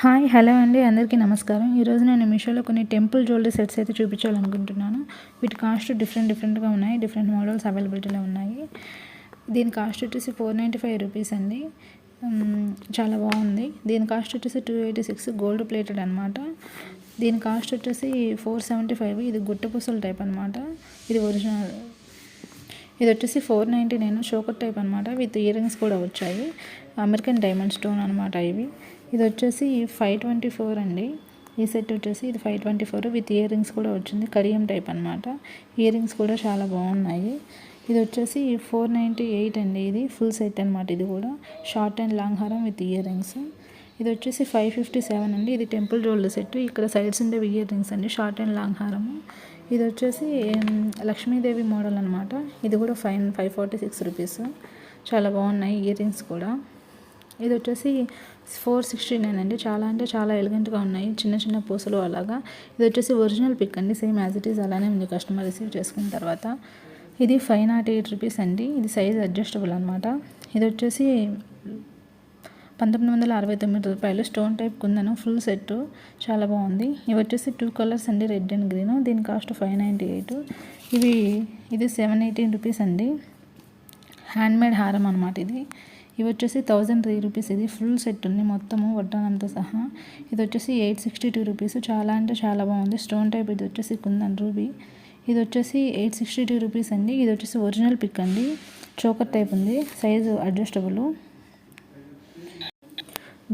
Hi hello అండి. అందరికీ నమస్కారం. ఈరోజు నేను మీషోలో కొన్ని టెంపుల్ జ్యువెలరీ సెట్స్ అయితే చూపించాలనుకుంటున్నాను. వీటి కాస్ట్ డిఫరెంట్ డిఫరెంట్గా ఉన్నాయి. డిఫరెంట్ మోడల్స్ అవైలబిలిటీలో ఉన్నాయి. దీని కాస్ట్ వచ్చేసి ఫోర్ నైంటీ ఫైవ్ రూపీస్ అండి. చాలా బాగుంది. దీని కాస్ట్ వచ్చేసి two eighty six gold plated అనమాట దీని కాస్ట్ వచ్చేసి ఫోర్ సెవెంటీ ఫైవ్. ఇది గుట్టపూసల టైప్ అనమాట ఇది ఒరిజినల్. ఇది వచ్చేసి four ninety nine choker type అనమాట విత్ ఇయర్ రింగ్స్ కూడా వచ్చాయి. అమెరికన్ డైమండ్ స్టోన్ అనమాట ఇవి. ఇది వచ్చేసి ఫైవ్ ట్వంటీ ఫోర్ అండి. ఈ సెట్ వచ్చేసి ఇది five twenty four. With earrings కూడా వచ్చింది. కడియం టైప్ అనమాట ఇయర్ రింగ్స్ కూడా చాలా బాగున్నాయి. ఇది వచ్చేసి ఫోర్ నైంటీ ఎయిట్ అండి ఇది. ఫుల్ సెట్ అనమాట ఇది కూడా. షార్ట్ అండ్ లాంగ్ హారం విత్ ఇయర్ రింగ్స్. ఇది వచ్చేసి ఫైవ్ ఫిఫ్టీ సెవెన్ అండి. ఇది టెంపుల్ జ్యువెలరీ సెట్. ఇక్కడ సైడ్స్ ఉండే ఇయర్ రింగ్స్ అండి. షార్ట్ అండ్ లాంగ్ హారము. ఇది వచ్చేసి లక్ష్మీదేవి మోడల్ అనమాట ఇది కూడా five five forty six rupees. చాలా బాగున్నాయి ఇయర్ రింగ్స్ కూడా. ఇది వచ్చేసి ఫోర్ సిక్స్టీ నైన్ అండి. చాలా అంటే చాలా ఎలిగెంట్గా ఉన్నాయి. చిన్న చిన్న పూసలు అలాగా. ఇది వచ్చేసి ఒరిజినల్ పిక్ అండి. సేమ్ యాజ్ ఇట్ ఈస్ అలానే ఉంది కస్టమర్ రిసీవ్ చేసుకున్న తర్వాత. ఇది ఫైవ్ నాట్ ఎయిట్ రూపీస్ అండి. ఇది సైజ్ అడ్జస్టబుల్ అనమాట ఇది వచ్చేసి పంతొమ్మిది వందల అరవై తొమ్మిది రూపాయలు. Stone type kundan. Full set చాలా బాగుంది. ఇవి వచ్చేసి టూ కలర్స్ అండి. రెడ్ అండ్ గ్రీన్ దీని కాస్ట్ ఫైవ్ నైంటీ ఎయిట్. ఇవి ఇది సెవెన్ ఎయిటీన్ రూపీస్ అండి. హ్యాండ్మేడ్ హారం అనమాట ఇది. ఇవి వచ్చేసి థౌజండ్ త్రీ రూపీస్. ఇది ఫుల్ సెట్ ఉంది. మొత్తము వడ్డానంతో సహా. ఇది వచ్చేసి ఎయిట్ సిక్స్టీ టూ రూపీస్. చాలా అంటే చాలా బాగుంది. స్టోన్ టైప్ ఇది వచ్చేసి కుందన్ రూబీ. ఇది వచ్చేసి ఎయిట్ సిక్స్టీ టూ రూపీస్ అండి. ఇది వచ్చేసి ఒరిజినల్ పిక్ అండి. చోకర్ టైప్ ఉంది. Size adjustable.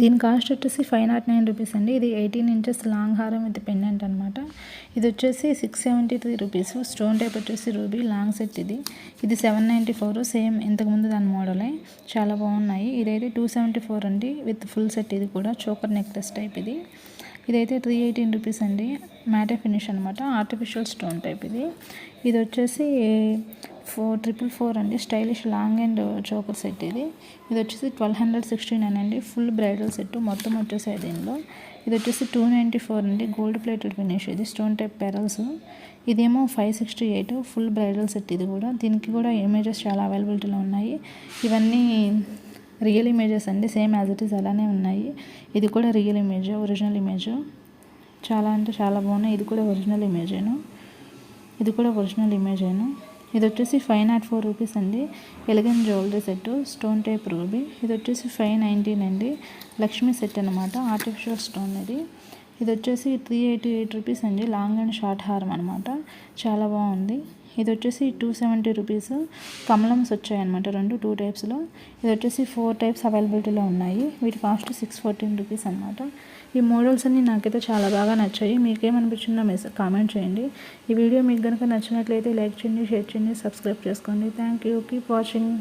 దీని కాస్ట్ వచ్చేసి ఫైవ్ నాట్ నైన్ రూపీస్ అండి. ఇది ఎయిటీన్ ఇంచెస్ లాంగ్ హారం విత్ పెండెంట్ అనమాట ఇది వచ్చేసి six seventy three rupees. Stone type వచ్చేసి రూబీ లాంగ్ సెట్ ఇది. ఇది సెవెన్ నైంటీ ఫోర్ సేమ్ ఇంతకుముందు దాని మోడలే. చాలా బాగున్నాయి. ఇదైతే టూ సెవెంటీ ఫోర్ అండి. విత్ ఫుల్ సెట్ ఇది కూడా. చోకర్ నెక్లెస్ టైప్ ఇది. ఇదైతే త్రీ ఎయిటీన్ రూపీస్ అండి. మ్యాటే ఫినిష్ అనమాట ఆర్టిఫిషియల్ స్టోన్ టైప్ ఇది. ఇది వచ్చేసి ఫోర్ ట్రిపుల్ ఫోర్ అండి. Stylish long and choker set ఇది. ఇది వచ్చేసి ట్వెల్వ్ హండ్రెడ్ సిక్స్టీ నైన్ అండి. ఫుల్ బ్రైడల్ సెట్ మొత్తం వచ్చేసాయి దీనిలో ఇది వచ్చేసి టూ నైంటీ ఫోర్ అండి. గోల్డ్ ప్లేటెడ్ ఫినిష్ ఇది. Stone type pearls. ఇదేమో five sixty eight. Full bridal set ఇది కూడా. దీనికి కూడా ఇమేజెస్ చాలా అవైలబిలిటీలో ఉన్నాయి. ఇవన్నీ రియల్ ఇమేజెస్ అండి. సేమ్ యాజ్ ఇట్ ఈస్ అలానే ఉన్నాయి. ఇది కూడా రియల్ ఇమేజ్ ఒరిజినల్ ఇమేజ్. చాలా అంటే చాలా బాగున్నాయి. ఇది కూడా ఒరిజినల్ ఇమేజేను. ఇది కూడా ఒరిజినల్ ఇమేజేను. ఇది వచ్చేసి ఫైవ్ నాట్ ఫోర్ రూపీస్ అండి. Elegant jewellery set stone type ruby. ఇది వచ్చేసి ఫైవ్ నైంటీన్ అండి. లక్ష్మీ సెట్ అనమాట ఆర్టిఫిషియల్ స్టోన్ ఇది. ఇది వచ్చేసి త్రీ ఎయిటీ ఎయిట్ రూపీస్ అండి. లాంగ్ అండ్ షార్ట్ హారం అనమాట చాలా బాగుంది. ఇది వచ్చేసి టూ సెవెంటీ రూపీస్. కమలమ్స్ వచ్చాయన్నమాట రెండు టూ టైప్స్లో ఇది వచ్చేసి ఫోర్ టైప్స్ అవైలబిలిటీలో ఉన్నాయి. వీటి కాస్ట్ సిక్స్ ఫోర్టీన్ రూపీస్ అనమాట ఈ మోడల్స్ అన్ని నాకైతే చాలా బాగా నచ్చాయి. మీకేమనిపించిందో మెసేజ్ కామెంట్ చేయండి. ఈ వీడియో మీకు కనుక నచ్చినట్లయితే లైక్ చేయండి షేర్ చేయండి సబ్స్క్రైబ్ చేసుకోండి. Thank you keep watching.